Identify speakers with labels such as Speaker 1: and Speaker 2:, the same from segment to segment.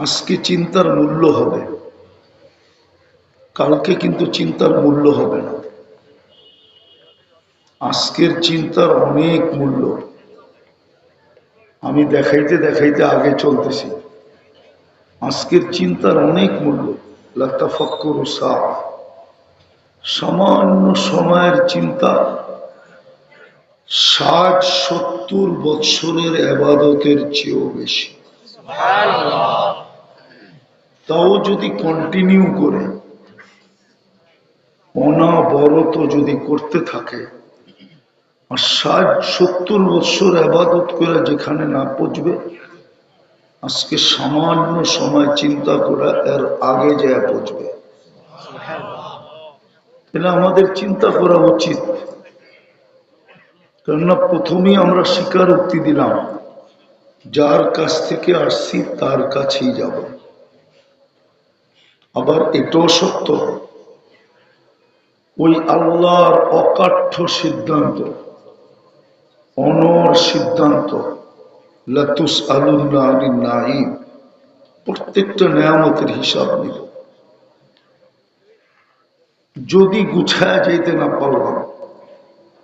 Speaker 1: আজকে চিন্তার মূল্য হবে। কালকে কিন্তু চিন্তার মূল্য হবে না। আজকের চিন্তার অনেক মূল্য। আমি দেখাইতে দেখাইতে আগে চলতেছি। আজকের চিন্তার অনেক মূল্য। লাতা ফক্কর সামান্য সময়ের চিন্তা। ষাট, সত্তর বৎসরের আবাদতের চেয়েও বেশি। তাও যদি কন্টিনিউ করে, অনাবরত যদি করতে থাকে, আর ষাট, সত্তর বৎসর আবাদত করে যেখানে না পচবে আজকে সামান্য সময় চিন্তা করা এর আগে যায় পচবে এটা আমাদের চিন্তা করা উচিত। কেননা প্রথমেই আমরা স্বীকারোক্তি দিলাম, যার কাছ থেকে আসছি তার কাছেই যাব। আবার এটাও সত্য। ওই আল্লাহর অকাঠ্য সিদ্ধান্ত, অনর সিদ্ধান্ত লাতুস আলুল্লাহ প্রত্যেকটা নেয়ামতের হিসাব নিল যদি গুছায় যেতে না পারলাম,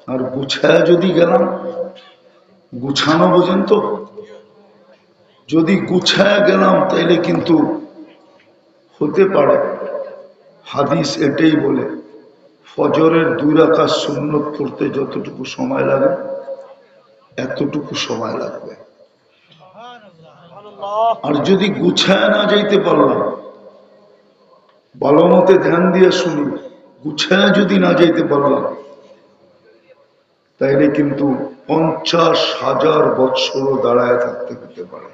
Speaker 1: আর গুছায় যদি গেলাম, গুছানো বোঝেন তো? যদি গুছায় গেলাম, তাইলে কিন্তু হতে পারে। হাদিস এটাই বলে, ফজরের দুই রাখা সুন্নত করতে যতটুকু সময় লাগে, এতটুকু সময় লাগবে। আর যদি গুছায় না যাইতে পারলাম ভালো মতে ধ্যান দিয়ে শুনি, গুছায় যদি না যাইতে পারলাম তাইলে কিন্তু পঞ্চাশ হাজার বৎসরও দাঁড়ায় থাকতে হতে পারে।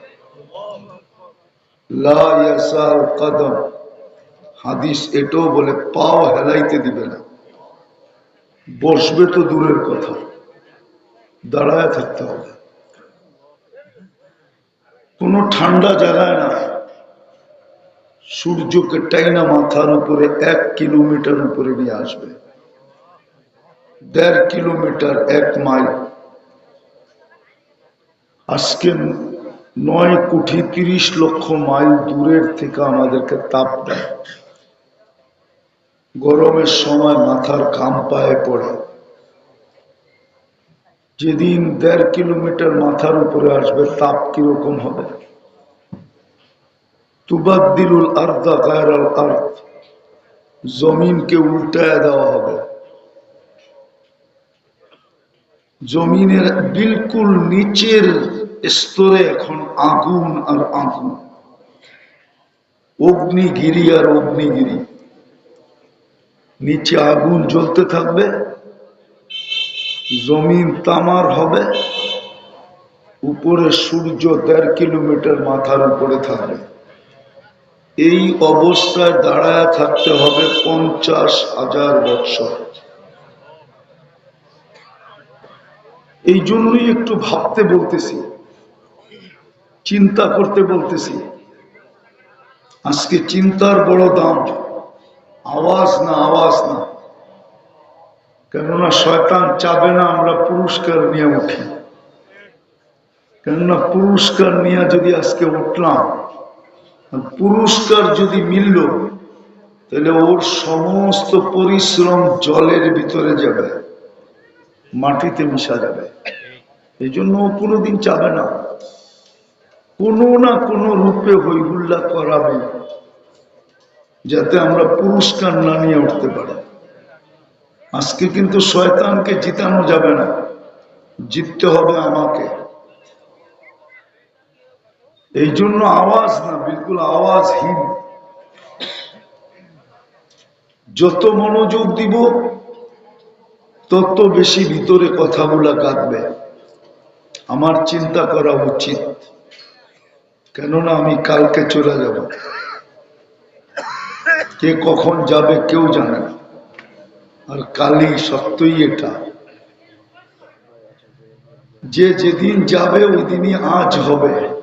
Speaker 1: হাদিস এটাও বলে, পাও হেলাইতে দিবে না। বসবে তো দূরের কথা। দাঁড়ায় থাকতে হবে। কোনো ঠান্ডা জায়গায় না। সূর্যকে টাইনা মাথার উপরে এক কিলোমিটার উপরে নিয়ে আসবে। দেড় কিলোমিটার, এক মাইল। আজকে নয় কোটি তিরিশ লক্ষ মাইল দূরের থেকে আমাদেরকে তাপ দেয়। গরমের সময় মাথার ঘাম পায়ে পড়ে। যেদিন দেড় কিলোমিটার মাথার উপরে আসবে, তাপ কীরকম হবে? তুবাদ্দিলুল আর্দা গায়রাল আর্দ, জমিনকে উল্টায় দেওয়া হবে। জমিনের বিলকুল নিচের স্তরে এখন আগুন আর আগুন। অগ্নিগিরি আর অগ্নিগিরি। নিচে আগুন জ্বলতে থাকবে, জমিন তামার হবে, উপরে সূর্য দেড় কিলোমিটার মাথার উপরে থাকবে। এই অবস্থায় দাঁড়ায় থাকতে হবে পঞ্চাশ হাজার বৎসর। এই জন্যই একটু ভাবতে বলতেছি চিন্তা করতে বলতেছি। আজকে চিন্তার বড় দাম। আওয়াজ না আওয়াজ না। কেননা শয়তান চাবে না আমরা পুরস্কার নিয়ে উঠি। কেননা পুরস্কার নিয়ে যদি আজকে উঠলাম পুরস্কার যদি মিলল, তাহলে ওর সমস্ত পরিশ্রম জলের ভিতরে যাবে, মাটিতে মিশা যাবে। এই জন্য কোনোদিন চাবে না। কোনো না কোনো রূপে হইহুল্লা করাবে, যাতে আমরা পুরস্কার না নিয়ে উঠতে পারি। আজকে কিন্তু শয়তানকে জিতানো যাবে না, জিততে হবে আমাকে। এই জন্য আওয়াজ না, বিলকুল আওয়াজহীন। যত মনোযোগ দিব, তত বেশি ভিতরে কথাগুলা কাঁদবে। আমার চিন্তা করা উচিত। কেননা আমি কালকে চলে যাব। কে কখন যাবে কেউ জানে না। আর কালই সত্যই এটা। যে যেদিন যাবে, ওই দিনই আজ হবে।